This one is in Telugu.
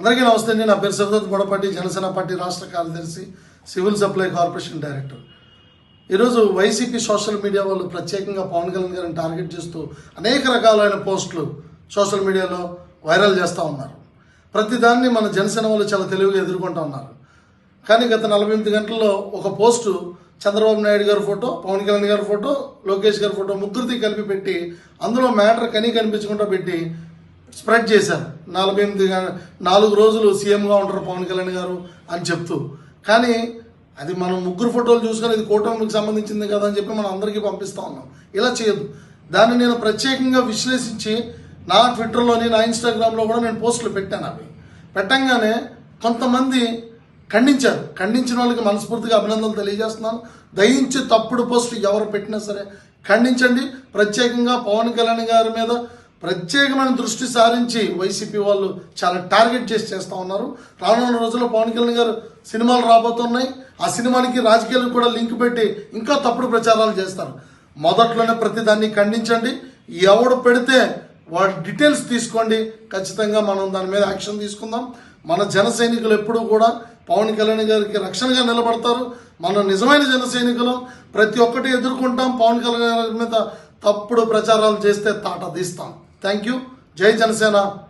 అందరికీ నమస్తే అండి. నా పేరు శివదత్ బొడపాటి జనసేన పార్టీ రాష్ట్ర కార్యదర్శి సివిల్ సప్లై కార్పొరేషన్ డైరెక్టర్. ఈరోజు వైసీపీ సోషల్ మీడియా వాళ్ళు ప్రత్యేకంగా పవన్ కళ్యాణ్ గారిని టార్గెట్ చేస్తూ అనేక రకాలైన పోస్టులు సోషల్ మీడియాలో వైరల్ చేస్తూ ఉన్నారు. ప్రతిదాన్ని మన జనసేన వాళ్ళు చాలా తెలివిగా ఎదుర్కొంటూ ఉన్నారు. కానీ గత నలభై ఎనిమిది గంటల్లో ఒక పోస్టు చంద్రబాబు నాయుడు గారి ఫోటో పవన్ కళ్యాణ్ గారి ఫోటో లోకేష్ గారి ఫోటో ముగ్గురిది కలిపి పెట్టి అందులో మ్యాటర్ కనీ కనిపించకుండా పెట్టి స్ప్రెడ్ చేశారు నలభై ఎనిమిది నాలుగు రోజులు సీఎంగా ఉంటారు పవన్ కళ్యాణ్ గారు అని చెప్తూ. కానీ అది మనం ముగ్గురు ఫోటోలు చూసుకొని ఇది కూటమికి సంబంధించింది కదా అని చెప్పి మనం అందరికీ పంపిస్తా ఉన్నాం. ఇలా చేయదు దాన్ని నేను ప్రత్యేకంగా విశ్లేషించి నా ట్విట్టర్లోని నా ఇన్స్టాగ్రామ్లో కూడా నేను పోస్టులు పెట్టాను అవి. పెట్టంగానే కొంతమంది ఖండించారు. ఖండించిన వాళ్ళకి మనస్ఫూర్తిగా అభినందనలు తెలియజేస్తున్నాను. దయించి తప్పుడు పోస్ట్ ఎవరు పెట్టినా సరే ఖండించండి. ప్రత్యేకంగా పవన్ కళ్యాణ్ గారి మీద ప్రత్యేకమైన దృష్టి సారించి వైసీపీ వాళ్ళు చాలా టార్గెట్ చేసి చేస్తూ ఉన్నారు. రానున్న రోజుల్లో పవన్ కళ్యాణ్ గారు సినిమాలు రాబోతున్నాయి. ఆ సినిమానికి రాజకీయాలకు కూడా లింక్ పెట్టి ఇంకా తప్పుడు ప్రచారాలు చేస్తారు. మొదట్లోనే ప్రతి దాన్ని ఖండించండి. ఎవడు పెడితే వాడి డీటెయిల్స్ తీసుకోండి. ఖచ్చితంగా మనం దాని మీద యాక్షన్ తీసుకుందాం. మన జన సైనికులు ఎప్పుడూ కూడా పవన్ కళ్యాణ్ గారికి రక్షణగా నిలబడతారు. మన నిజమైన జన సైనికులు ప్రతి ఒక్కటి ఎదుర్కొంటాం. పవన్ కళ్యాణ్ గారి మీద తప్పుడు ప్రచారాలు చేస్తే తాట తీస్తాం. Thank you. జై జనసేన.